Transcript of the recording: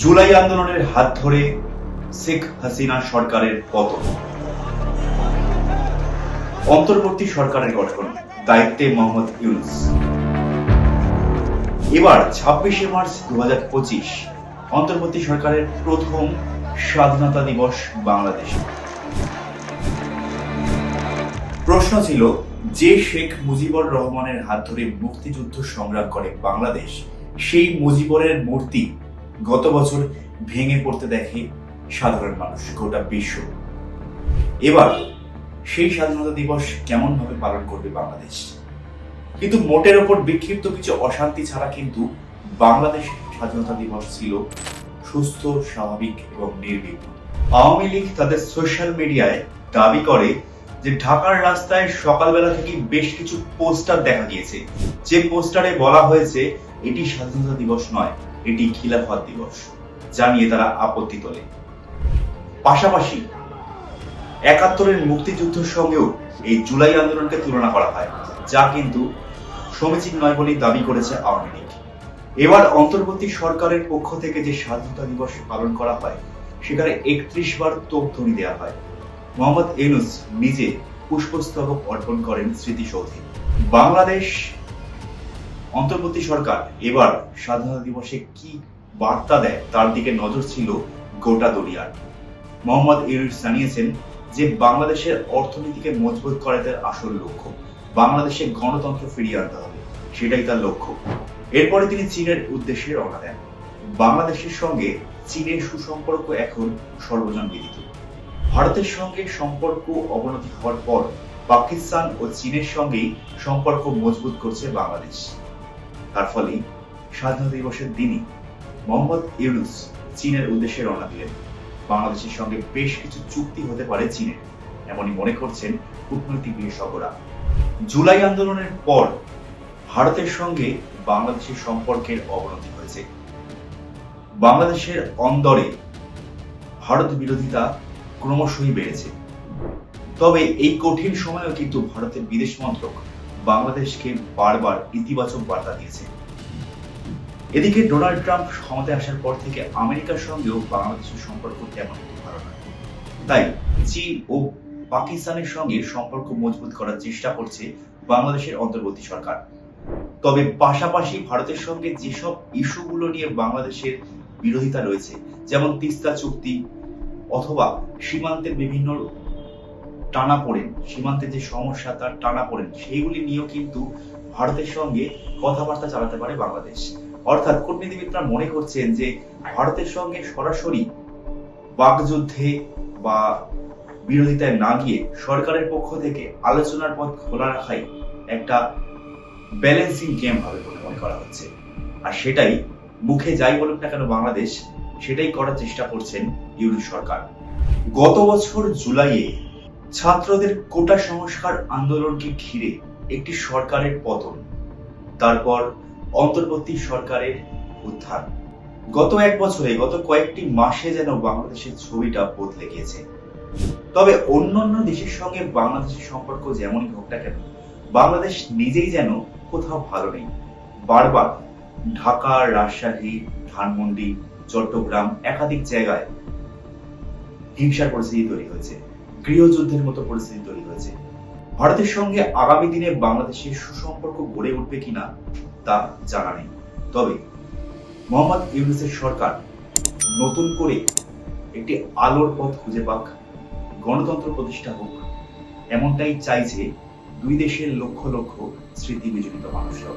জুলাই আন্দোলনের হাত ধরে শেখ হাসিনা সরকারের পতন। অন্তর্বর্তী সরকারের গঠন, দায়িত্বে মোহাম্মদ ইউনুস। এবার ছাব্বিশে মার্চ দু অন্তর্বর্তী সরকারের প্রথম স্বাধীনতা দিবস বাংলাদেশে। প্রশ্ন ছিল, যে শেখ মুজিবুর রহমানের হাত ধরে মুক্তিযুদ্ধ সংগ্রাম করে বাংলাদেশ, সেই মুজিবরের মূর্তি গত বছর ভেঙে পড়তে দেখে সাধারণ মানুষ গোটা বিশ্ব। এবার সেই স্বাধীনতা দিবস কেমন ভাবে পালন করবে বাংলাদেশ? কিন্তু মোটের ওপর বিক্ষিপ্ত কিছু অশান্তি ছাড়া কিন্তু বাংলাদেশ স্বাধীনতা দিবস ছিল সুস্থ, স্বাভাবিক এবং নির্বিঘ্ন। আওয়ামী লীগ তাদের সোশ্যাল মিডিয়ায় দাবি করে যে ঢাকার রাস্তায় সকালবেলা থেকে বেশ কিছু পোস্টার দেখা গিয়েছে। যে পোস্টারে বলা হয়েছে, এটি স্বাধীনতা দিবস নয়। এটি খিলাফত দিবস, যা নিয়ে তারা আপত্তি তোলে। পাশাপাশি, একাত্তরের মুক্তিযুদ্ধের সঙ্গেও এই জুলাই আন্দোলনকে তুলনা করা হয়, যা কিন্তু সমীচীন নয় বলেই দাবি করেছে আওয়ামী লীগ। এবার অন্তর্বর্তী সরকারের পক্ষ থেকে যে স্বাধীনতা দিবস পালন করা হয়, সেখানে একত্রিশ বার তোপধ্বনি দেওয়া হয়। মোহাম্মদ ইউনুস নিজে পুষ্পস্তবক অর্পণ করেন স্মৃতিসৌধে। বাংলাদেশ অন্তর্বর্তী সরকার এবার স্বাধীনতা দিবসে কি বার্তা দেয় তার দিকে নজর ছিল গোটা দুনিয়ার মোহাম্মদ ইউনুস জানিয়েছেন যে বাংলাদেশের অর্থনীতিকে মজবুত করা তার আসল লক্ষ্য, বাংলাদেশে গণতন্ত্র ফিরিয়ে আনতে হবে, সেটাই তার লক্ষ্য। এরপরে তিনি চীনের উদ্দেশ্যে রওনা দেন। বাংলাদেশের সঙ্গে চীনের সুসম্পর্ক এখন সর্বজন বিদিত ভারতের সঙ্গে সম্পর্ক অবনতি হওয়ার পর পাকিস্তান ও চীনের সঙ্গেই সম্পর্ক মজবুত করছে বাংলাদেশ। তার ফলে স্বাধীনতা দিবসের দিনই মোহাম্মদ ইউনুস চীনের উদ্দেশ্যে রওনা দিলেন। বাংলাদেশের সঙ্গে বেশ কিছু চুক্তি হতে পারে চীনের, এমনই মনে করছেন কূটনৈতিক বিশেষজ্ঞরা। জুলাই আন্দোলনের পর ভারতের সঙ্গে বাংলাদেশের সম্পর্কের অবনতি হয়েছে। বাংলাদেশের অন্দরে ভারত বিরোধিতা ক্রমশই বেড়েছে। তবে এই কঠিন সময়েও কিন্তু ভারতের বিদেশ মন্ত্রক বাংলাদেশকে বারবার ইতিবাচক বার্তা দিয়েছে। এদিকে ডোনাল্ড ট্রাম্প ক্ষমতায় আসার পর থেকে আমেরিকার সঙ্গেও বাংলাদেশের সম্পর্ক তেমন ভালো নয় তাই চীন ও পাকিস্তানের সঙ্গে সম্পর্ক মজবুত করার চেষ্টা করছে বাংলাদেশের অন্তর্বর্তী সরকার। তবে পাশাপাশি ভারতের সঙ্গে যেসব ইস্যুগুলো নিয়ে বাংলাদেশের বিরোধিতা রয়েছে, যেমন তিস্তা চুক্তি অথবা সীমান্তের বিভিন্ন টানা পড়েন, সীমান্তে যে সমস্যা তার টানা পড়েন, সেইগুলি নিয়েও কিন্তু ভারতের সঙ্গে কথাবার্তা চালাতে পারে বাংলাদেশ। অর্থাৎ কূটনীতিবিদরা মনে করছেন যে ভারতের সঙ্গে সরাসরি বাকযুদ্ধে বা বিরোধিতায় না গিয়ে সরকারের পক্ষ থেকে আলোচনার পথ খোলা রাখাই একটা ব্যালেন্সিং গেম হবে বলে মনে করা হচ্ছে। আর সেটাই মুখে যাই বলুক না কেন বাংলাদেশ, সেটাই করার চেষ্টা করছেন ইউনিট সরকার। গত বছর জুলাইয়ে ছাত্রদের কোটা সংস্কার আন্দোলনকে ঘিরে একটি সরকারের পতন, তারপর অন্তর্বর্তী সরকারের উত্থান। গত এক বছরে, গত কয়েকটি মাসে যেন বাংলাদেশের ছবিটা বদলে গিয়েছে। তবে অন্যান্য দেশের সঙ্গে বাংলাদেশের সম্পর্ক যেমনই হোক না কেন, বাংলাদেশ নিজেই যেন কোথাও ভালো নেই। বারবার ঢাকা, রাজশাহী, ধানমন্ডি, চট্টগ্রাম একাধিক জায়গায় হিংসার পরিস্থিতি তৈরি হয়েছে। গৃহযুদ্ধের মতো পরিস্থিতি তৈরি হয়েছে। ভারতের সঙ্গে আগামী দিনে বাংলাদেশের সুসম্পর্ক গড়ে উঠবে কিনা, তা জানা নেই। তবে মোহাম্মদ ইউনুসের সরকার নতুন করে একটি আলোর পথ খুঁজে পাক, গণতন্ত্র প্রতিষ্ঠা হোক, এমনটাই চাইছে দুই দেশের লক্ষ লক্ষ স্মৃতি বিজড়িত মানুষরা